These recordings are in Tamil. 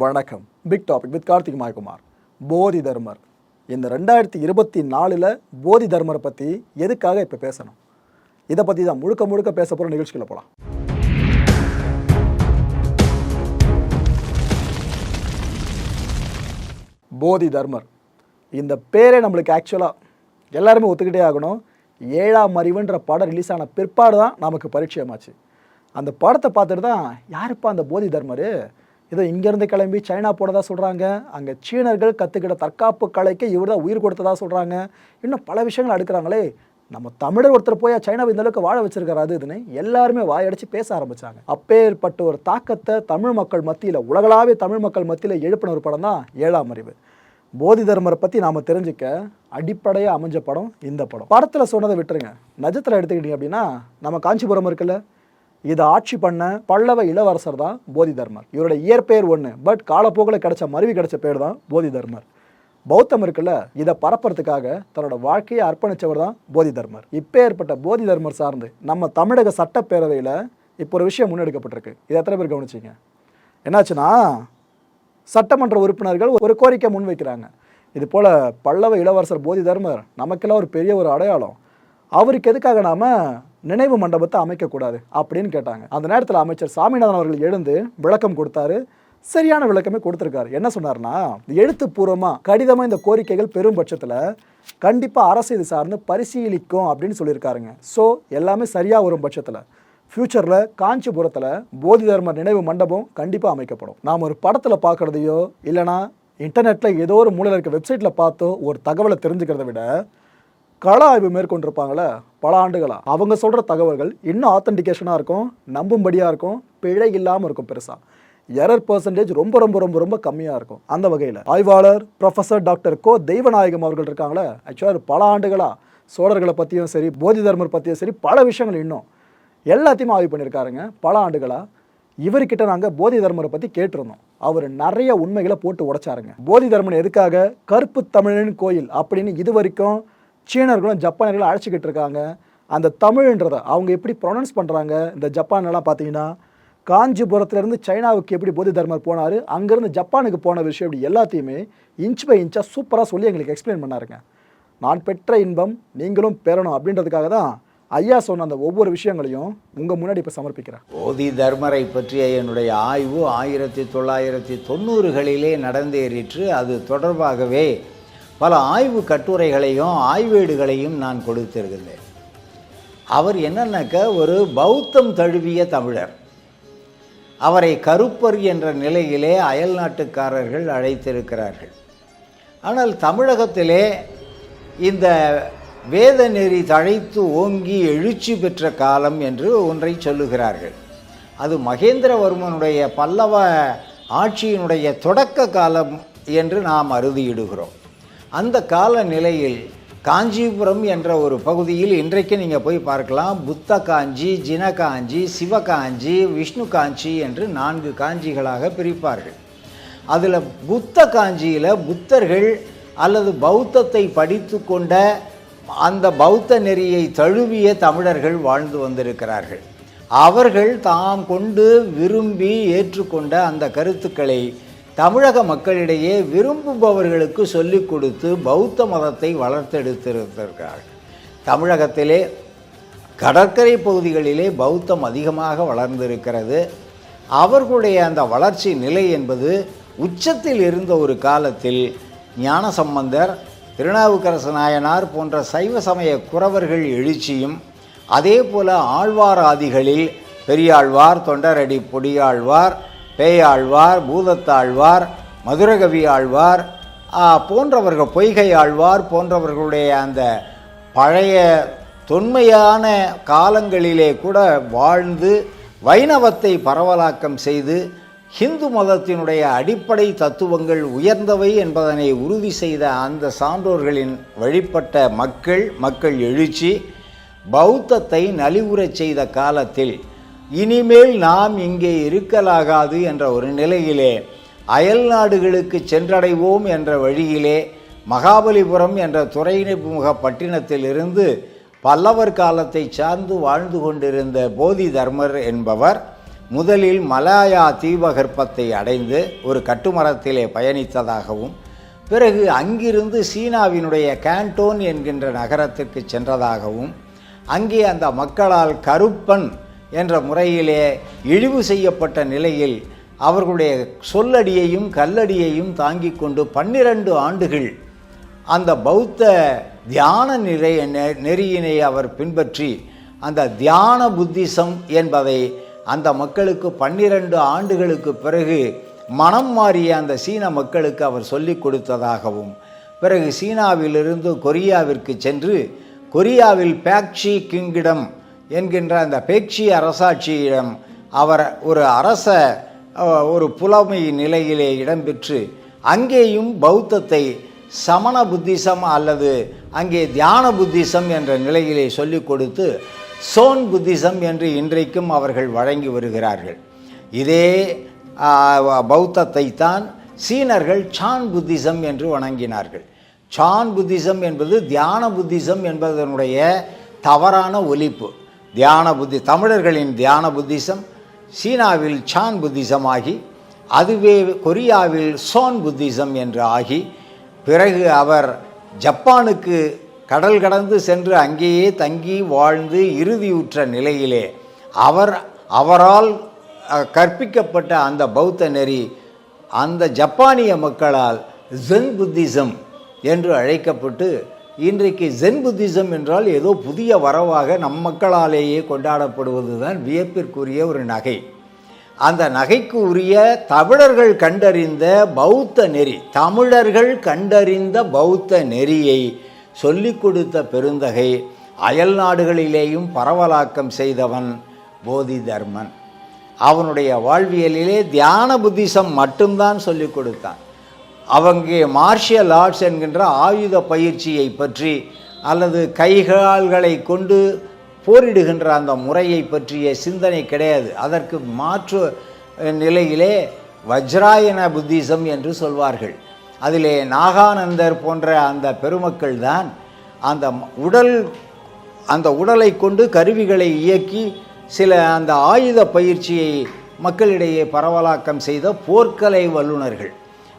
வணக்கம். Big topic with Karthik Mayakumar. Bodhi Dharmar இந்த ரெண்டாயிரத்தி இருபத்தி நாலில் போதி தர்மரை பற்றி எதுக்காக இப்போ பேசணும்? இதை பற்றி தான் முழுக்க முழுக்க பேச போகிற நிகழ்ச்சிகளை போகலாம் போதி தர்மர் இந்த பேரே நம்மளுக்கு ஆக்சுவலாக எல்லாருமே ஒத்துக்கிட்டே ஆகணும். ஏழாம் அறிவுன்ற படம் ரிலீஸ் ஆன பிற்பாடு தான் நமக்கு பரிச்சயமாச்சு. அந்த படத்தை பார்த்துட்டு தான் யாருப்பா அந்த போதி தர்மர் இதோ இங்கேருந்து கிளம்பி சைனா போனதாக சொல்கிறாங்க அங்கே சீனர்கள் கற்றுக்கிட்ட தற்காப்பு கலைக்கு இவர் தான் உயிர் கொடுத்ததாக சொல்கிறாங்க இன்னும் பல விஷயங்கள் அடுக்கிறாங்களே. நம்ம தமிழர் ஒருத்தர் போய் சைனாவை இந்த அளவுக்கு வாழ வச்சிருக்காரு அது இதுன்னு எல்லாருமே வாயடிச்சு பேச ஆரம்பிச்சாங்க. அப்பேற்பட்ட ஒரு தாக்கத்தை தமிழ் மக்கள் மத்தியில் உலகளாவிய தமிழ் மக்கள் மத்தியில் எழுப்பின ஒரு படம் தான் ஏழாம் அறிவு. போதி தர்மரை பற்றி நாம் தெரிஞ்சுக்க அடிப்படையாக அமைஞ்ச படம் இந்த படம். படத்தில் சொன்னதை விட்டுருங்க. நஜத்தில் எடுத்துக்கிட்டீங்க அப்படின்னா நம்ம காஞ்சிபுரம் இருக்குல்ல இதை ஆட்சி பண்ண பல்லவ இளவரசர் தான் போதி தர்மர் இவரோட இயற்பெயர் ஒன்று பட் காலப்போக்கில் கிடைச்ச மருவி கிடைச்ச பேர் தான் போதி தர்மர் பௌத்தம் இருக்குல்ல இதை பரப்புறதுக்காக தன்னோட வாழ்க்கையை அர்ப்பணிச்சவர் தான் போதி தர்மர் இப்போ ஏற்பட்ட போதி தர்மர் சார்ந்து நம்ம தமிழக சட்டப்பேரவையில் இப்போ ஒரு விஷயம் முன்னெடுக்கப்பட்டிருக்கு. இதை எத்தனை பேர் கவனிச்சிங்க? என்னாச்சுன்னா சட்டமன்ற உறுப்பினர்கள் ஒரு கோரிக்கை முன்வைக்கிறாங்க. இது போல் பல்லவ இளவரசர் போதி தர்மர் நமக்கெல்லாம் ஒரு பெரிய ஒரு அடையாளம். அவருக்கு எதுக்காக நாம் நினைவு மண்டபத்தை அமைக்கக்கூடாது அப்படின்னு கேட்டாங்க. அந்த நேரத்தில் அமைச்சர் சாமிநாதன் அவர்கள் எழுந்து விளக்கம் கொடுத்தாரு. சரியான விளக்கமே கொடுத்துருக்காரு. என்ன சொன்னார்னா எழுத்துப்பூர்வமாக கடிதமாக இந்த கோரிக்கைகள் பெரும் பட்சத்தில் கண்டிப்பாக அரசு இது சார்ந்து பரிசீலிக்கும் அப்படின்னு சொல்லியிருக்காருங்க. ஸோ எல்லாமே சரியாக வரும் பட்சத்தில் ஃப்யூச்சரில் காஞ்சிபுரத்தில் போதி தர்ம நினைவு மண்டபம் கண்டிப்பாக அமைக்கப்படும். நாம் ஒரு படத்தில் பார்க்குறதையோ இல்லைனா இன்டர்நெட்டில் ஏதோ ஒரு மூலையில் இருக்க வெப்சைட்டில் பார்த்தோ ஒரு தகவலை தெரிஞ்சுக்கிறத விட கள ஆய்வு மேற்கொண்டிருப்பாங்களே பல ஆண்டுகளாக அவங்க சொல்கிற தகவல்கள் இன்னும் ஆத்தன்டிகேஷனாக இருக்கும் நம்பும்படியாக இருக்கும் பிழை இல்லாமல் இருக்கும் பெருசாக எரர் பர்சன்டேஜ் ரொம்ப ரொம்ப ரொம்ப ரொம்ப கம்மியாக இருக்கும். அந்த வகையில். ஆய்வாளர் ப்ரொஃபஸர் டாக்டர் கோ தெய்வநாயகம் அவர்கள் இருக்காங்களே ஆக்சுவலாக பல ஆண்டுகளாக சோழர்களை பற்றியும் சரி போதி தர்மர் பற்றியும் சரி பல விஷயங்கள் இன்னும். எல்லாத்தையும் ஆய்வு பண்ணியிருக்காருங்க பல ஆண்டுகளாக இவர்கிட்ட நாங்கள் போதி தர்மரை பற்றி கேட்டிருந்தோம். அவர் நிறைய உண்மைகளை போட்டு உடைச்சாருங்க. போதி தர்மன் எதுக்காக? கருப்பு தமிழன் கோயில் அப்படின்னு இது வரைக்கும் சீனர்களும் ஜப்பானியர்களும் அழைச்சிக்கிட்டு இருக்காங்க. அந்த தமிழ்ன்றதை அவங்க எப்படி ப்ரொனவுன்ஸ் பண்ணுறாங்க இந்த ஜப்பான்லாம் பார்த்தீங்கன்னா காஞ்சிபுரத்துலேருந்து சைனாவுக்கு எப்படி போதி தர்மர் போனார் அங்கேருந்து ஜப்பானுக்கு போன விஷயம் இப்படி எல்லாத்தையுமே இன்ச் பை இன்ச்சாக சூப்பராக சொல்லி எங்களுக்கு எக்ஸ்பிளைன் பண்ணாருங்க. நான் பெற்ற இன்பம் நீங்களும் பெறணும் அப்படின்றதுக்காக தான் ஐயா சொன்ன அந்த ஒவ்வொரு விஷயங்களையும் உங்கள் முன்னாடி இப்போ சமர்ப்பிக்கிறேன். போதி தர்மரை பற்றிய என்னுடைய ஆய்வு ஆயிரத்தி தொள்ளாயிரத்தி தொண்ணூறுகளிலே நடந்தேறிற்று. அது தொடர்பாகவே பல ஆய்வு கட்டுரைகளையும் ஆய்வேடுகளையும் நான் கொடுத்திருக்கிறேன். அவர் என்னன்னாக்க ஒரு பௌத்தம் தழுவிய தமிழர். அவரை கருப்பர் என்ற நிலையிலே அயல் நாட்டுக்காரர்கள் அழைத்திருக்கிறார்கள். ஆனால் தமிழகத்திலே இந்த வேத நெறி தழைத்து ஓங்கி எழுச்சி பெற்ற காலம் என்று ஒன்றை சொல்லுகிறார்கள். அது மகேந்திரவர்மனுடைய பல்லவ ஆட்சியினுடைய தொடக்க காலம் என்று நாம் அறுதியிடுகிறோம். அந்த காலநிலையில் காஞ்சிபுரம் என்ற ஒரு பகுதியில் இன்றைக்கு நீங்கள் போய் பார்க்கலாம். புத்த காஞ்சி ஜின காஞ்சி சிவகாஞ்சி விஷ்ணு காஞ்சி என்று நான்கு காஞ்சிகளாக பிரிப்பார்கள். அதில் புத்த காஞ்சியில் புத்தர்கள் அல்லது பௌத்தத்தை படித்து கொண்ட அந்த பௌத்த நெறியை தழுவிய தமிழர்கள் வாழ்ந்து வந்திருக்கிறார்கள். அவர்கள் தாம் கொண்டு விரும்பி ஏற்றுக்கொண்ட அந்த கருத்துக்களை தமிழக மக்களிடையே விரும்புபவர்களுக்கு சொல்லிக் கொடுத்து பௌத்த மதத்தை வளர்த்தெடுத்திருக்கிறார்கள். தமிழகத்திலே கடற்கரை பகுதிகளிலே பௌத்தம் அதிகமாக வளர்ந்திருக்கிறது. அவர்களுடைய அந்த வளர்ச்சி நிலை என்பது உச்சத்தில் இருந்த ஒரு காலத்தில் ஞானசம்பந்தர் திருநாவுக்கரசு நாயனார் போன்ற சைவ சமய குறவர்கள் எழுச்சியும் அதே போல ஆழ்வாராதிகளில் பெரியாழ்வார் தொண்டரடி பொடியாழ்வார் பேயாழ்வார் பூதத்தாழ்வார் மதுரகவி ஆழ்வார் போன்றவர்கள் பொய்கை ஆழ்வார் போன்றவர்களுடைய அந்த பழைய தொன்மையான காலங்களிலே கூட வாழ்ந்து வைணவத்தை பரவலாக்கம் செய்து ஹிந்து மதத்தினுடைய அடிப்படை தத்துவங்கள் உயர்ந்தவை என்பதனை உறுதி செய்த அந்த சான்றோர்களின் வழிபட்ட மக்கள் மக்கள் எழுச்சி பௌத்தத்தை நலிவுறச் செய்த காலத்தில் இனிமேல் நாம் இங்கே இருக்கலாகாது என்ற ஒரு நிலையிலே அயல் நாடுகளுக்கு சென்றடைவோம் என்ற வழியிலே மகாபலிபுரம் என்ற துறைமுக பட்டினத்திலிருந்து பல்லவர் காலத்தை சார்ந்து வாழ்ந்து கொண்டிருந்த போதி தர்மர் என்பவர் முதலில் மலாயா தீபகற்பத்தை அடைந்து ஒரு கட்டுமரத்திலே பயணித்ததாகவும் பிறகு அங்கிருந்து சீனாவினுடைய கேண்டோன் என்கின்ற நகரத்திற்கு சென்றதாகவும் அங்கே அந்த மக்களால் கருப்பன் என்ற முறையிலே இழிவு செய்யப்பட்ட நிலையில் அவர்களுடைய சொல்லடியையும் கல்லடியையும் தாங்கிக் கொண்டு பன்னிரண்டு ஆண்டுகள் அந்த பௌத்த தியான நிறை நெ- நெறியினை அவர் பின்பற்றி அந்த தியான புத்திசம் என்பதை அந்த மக்களுக்கு பன்னிரண்டு ஆண்டுகளுக்கு பிறகு மனம் மாறிய அந்த சீன மக்களுக்கு அவர் சொல்லிக் கொடுத்ததாகவும் பிறகு சீனாவிலிருந்து கொரியாவிற்கு சென்று கொரியாவில் பேக்ஷி கிங்கிடம் என்கின்ற அந்த பேச்சி அரசாட்சியிடம் அவர் ஒரு அரச ஒரு புலமை நிலையிலே இடம்பெற்று அங்கேயும் பௌத்தத்தை சமண புத்திசம் அல்லது அங்கே தியான புத்திசம் என்ற நிலையிலே சொல்லிக் கொடுத்து சோன் புத்திசம் என்று இன்றைக்கும் அவர்கள் வழங்கி வருகிறார்கள். இதே பௌத்தத்தை தான் சீனர்கள் சான் புத்திசம் என்று வணங்கினார்கள். சான் புத்திசம் என்பது தியான புத்திசம் என்பதனுடைய தவறான ஒலிப்பு. தியான புத்தி தமிழர்களின் தியான புத்திசம் சீனாவில் சான் புத்திசம் ஆகி அதுவே கொரியாவில் சோன் புத்திசம் என்று ஆகி பிறகு அவர் ஜப்பானுக்கு கடல் கடந்து சென்று அங்கேயே தங்கி வாழ்ந்து இறுதியுற்ற நிலையிலே அவர் அவரால் கற்பிக்கப்பட்ட அந்த பௌத்த நெறி அந்த ஜப்பானிய மக்களால் ஜென் புத்திசம் என்று அழைக்கப்பட்டு இன்றைக்கு ஜென் புத்திசம் என்றால் ஏதோ புதிய வரவாக நம் மக்களாலேயே கொண்டாடப்படுவது தான் வியப்பிற்குரிய ஒரு நகை. அந்த நகைக்கு உரிய தமிழர்கள் கண்டறிந்த பௌத்த நெறி தமிழர்கள் கண்டறிந்த பௌத்த நெறியை சொல்லிக் கொடுத்த பெருந்தகை அயல் நாடுகளிலேயும் பரவலாக்கம் செய்தவன் போதி தர்மன் அவனுடைய வாழ்வியலிலே தியான புத்திசம் மட்டும்தான் சொல்லிக் கொடுத்தான். அவங்க மார்ஷியல் ஆர்ட்ஸ் என்கின்ற ஆயுத பயிற்சியை பற்றி அல்லது கைகால்களை கொண்டு போரிடுகின்ற அந்த முறையை பற்றிய சிந்தனை கிடையாது. அதற்கு மாற்று நிலையிலே வஜ்ராயன புத்திசம் என்று சொல்வார்கள். அதிலே நாகானந்தர் போன்ற அந்த பெருமக்கள் தான் அந்த உடல் அந்த உடலை கொண்டு கருவிகளை இயக்கி சில அந்த ஆயுத பயிற்சியை மக்களிடையே பரவலாக்கம் செய்த போர்க்கலை வல்லுனர்கள்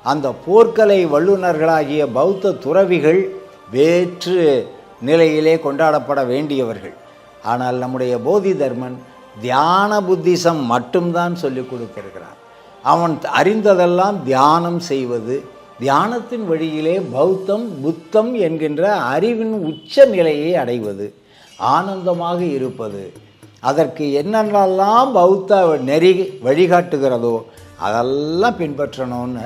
அந்த போர்க்கலை வல்லுனர்களாகிய பௌத்த துறவிகள் வேற்று நிலையிலே கொண்டாடப்பட வேண்டியவர்கள். ஆனால் நம்முடைய போதி தர்மன் தியான புத்திசம் மட்டும்தான் சொல்லிக் கொடுத்திருக்கிறான். அவன் அறிந்ததெல்லாம் தியானம் செய்வது தியானத்தின் வழியிலே பௌத்தம் புத்தம் என்கின்ற அறிவின் உச்ச நிலையை அடைவது ஆனந்தமாக இருப்பது அதற்கு என்னென்னலாம் பௌத்த நெறி வழிகாட்டுகிறதோ அதெல்லாம் பின்பற்றணும்னு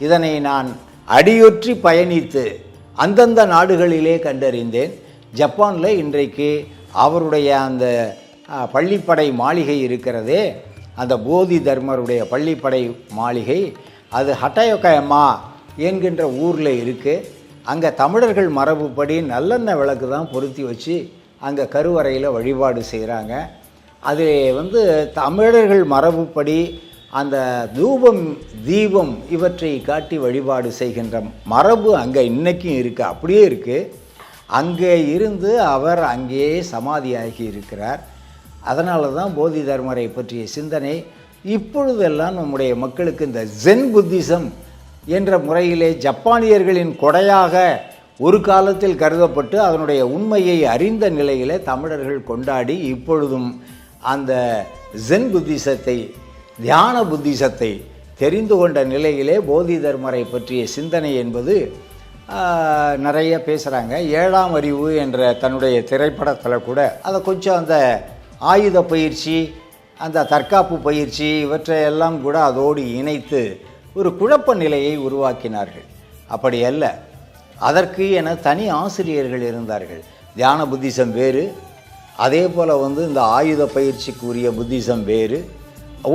இதனை நான் அடியொற்றி பயணித்து அந்தந்த நாடுகளிலே கண்டறிந்தேன். ஜப்பானில் இன்றைக்கு அவருடைய அந்த பள்ளிப்படை மாளிகை இருக்கிறதே அந்த போதி தர்மருடைய பள்ளிப்படை மாளிகை அது ஹட்டயோகயமா என்கின்ற ஊரில் இருக்குது அங்கே தமிழர்கள் மரபுப்படி நல்லெண்ணெய் விளக்கு தான் பொருத்தி வச்சு அங்கே கருவறையில் வழிபாடு செய்கிறாங்க அது வந்து தமிழர்கள் மரபுப்படி அந்த தூபம் தீபம் இவற்றை காட்டி வழிபாடு செய்கின்ற மரபு அங்கே இன்றைக்கும் இருக்குது அப்படியே இருக்குது அங்கே இருந்து அவர் அங்கேயே சமாதியாகி இருக்கிறார். அதனால தான் போதி தர்மரை பற்றிய சிந்தனை. இப்பொழுதெல்லாம் நம்முடைய மக்களுக்கு இந்த ஜென் புத்திசம் என்ற முறையிலே ஜப்பானியர்களின் கொடையாக ஒரு காலத்தில் கருதப்பட்டு அதனுடைய உண்மையை அறிந்த நிலையிலே தமிழர்கள் கொண்டாடி இப்பொழுதும் அந்த ஜென் புத்திசத்தை தியான புத்திசத்தை தெரிந்து கொண்ட நிலையிலே போதி தர்மரை பற்றிய சிந்தனை என்பது நிறைய பேசுகிறாங்க ஏழாம் அறிவு என்ற தன்னுடைய திரைப்படத்தில் கூட அதை கொஞ்சம் அந்த ஆயுத பயிற்சி அந்த தற்காப்பு பயிற்சி இவற்றையெல்லாம் கூட அதோடு இணைத்து ஒரு குழப்ப நிலையை உருவாக்கினார்கள். அப்படி அல்ல. அதற்கு என தனி ஆசிரியர்கள் இருந்தார்கள். தியான புத்திசம் வேறு. அதே போல் வந்து இந்த ஆயுத பயிற்சிக்குரிய புத்திசம் வேறு.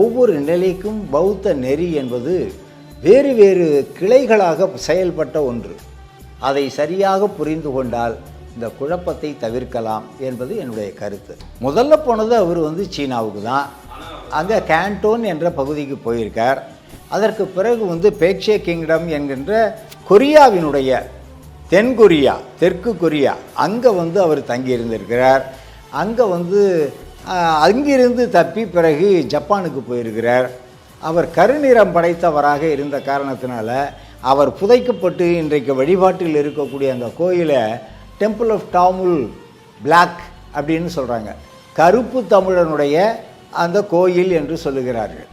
ஒவ்வொரு நிலைக்கும் பௌத்த நெறி என்பது வேறு வேறு கிளைகளாக செயல்பட்ட ஒன்று. அதை சரியாக புரிந்து கொண்டால் இந்த குழப்பத்தை தவிர்க்கலாம் என்பது என்னுடைய கருத்து. முதல்ல போனது அவர் வந்து சீனாவுக்கு தான். அங்கே கேண்டோன் என்ற பகுதிக்கு போயிருக்கார். அதற்கு பிறகு வந்து பேக்ஷே கிங்டம் என்கின்ற கொரியாவினுடைய தென் கொரியா தெற்கு கொரியா அங்கே வந்து அவர் தங்கி இருந்திருக்கிறார் அங்கே வந்து அங்கிருந்து தப்பி பிறகு ஜப்பானுக்கு போயிருக்கிறார். அவர் கருநிறம் படைத்தவராக இருந்த காரணத்தினால அவர் புதைக்கப்பட்டு இன்றைக்கு வழிபாட்டில் இருக்கக்கூடிய அந்த கோயிலை டெம்பிள் ஆஃப் டாமுல் பிளாக் அப்படின்னு சொல்கிறாங்க கருப்பு தமிழனுடைய அந்த கோயில் என்று சொல்லுகிறார்கள்.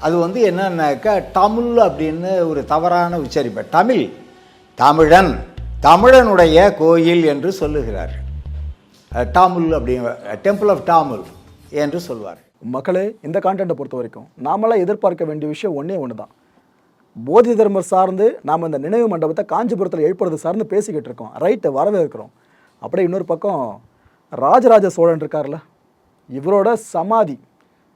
அது வந்து என்னன்னாக்கா தமிழ் அப்படின்னு ஒரு தவறான உச்சரிப்பு. தமிழ் தமிழன் தமிழனுடைய கோயில் என்று சொல்லுகிறார்கள். டாமுல் அப்படிங்கிற டெம்பிள் ஆஃப் டாமுல் என்று சொல்வார். மக்களே இந்த கான்டென்ட்டை பொறுத்த வரைக்கும் நாமெல்லாம் எதிர்பார்க்க வேண்டிய விஷயம் ஒன்றே ஒன்று தான் போதி தர்மர் சார்ந்து நாம் இந்த நினைவு மண்டபத்தை காஞ்சிபுரத்தில் எழுப்புறது சார்ந்து பேசிக்கிட்டு இருக்கோம். ரைட்டு வரவேற்கிறோம். அப்படியே இன்னொரு பக்கம் ராஜராஜ சோழன் இருக்கார்ல இவரோட சமாதி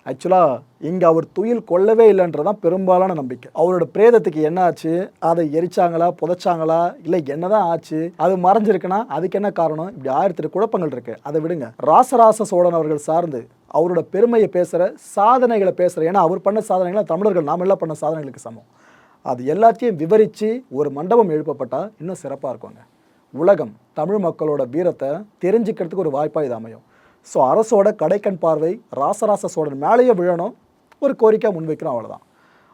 ஆக்சுவலாக இங்கே அவர் துயில் கொள்ளவே இல்லைன்றதான் பெரும்பாலான நம்பிக்கை. அவரோட பிரேதத்துக்கு என்ன ஆச்சு? அதை எரிச்சாங்களா? புதைச்சாங்களா? இல்லை என்னதான் ஆச்சு? அது மறைஞ்சிருக்குன்னா அதுக்கு என்ன காரணம்? இப்படி ஆயிரத்தி எட்டு குழப்பங்கள் இருக்கு. அதை விடுங்க. ராசராச சோழன் அவர்கள் சார்ந்து அவரோட பெருமையை பேசுகிற சாதனைகளை பேசுகிற ஏன்னா அவர் பண்ண சாதனைகளை தமிழர்கள் நாம் எல்லாம் பண்ண சாதனைகளுக்கு சமம். அது எல்லாத்தையும் விவரித்து ஒரு மண்டபம் எழுப்பப்பட்டால் இன்னும் சிறப்பாக இருக்குங்க. உலகம் தமிழ் மக்களோட வீரத்தை தெரிஞ்சுக்கிறதுக்கு ஒரு வாய்ப்பாக இது அமையும். ஸோ அரசோட கடைக்கண் பார்வை ராசராச சோழன் மேலேயே விழணும். ஒரு கோரிக்கை முன்வைக்கிறோம் அவ்வளோதான்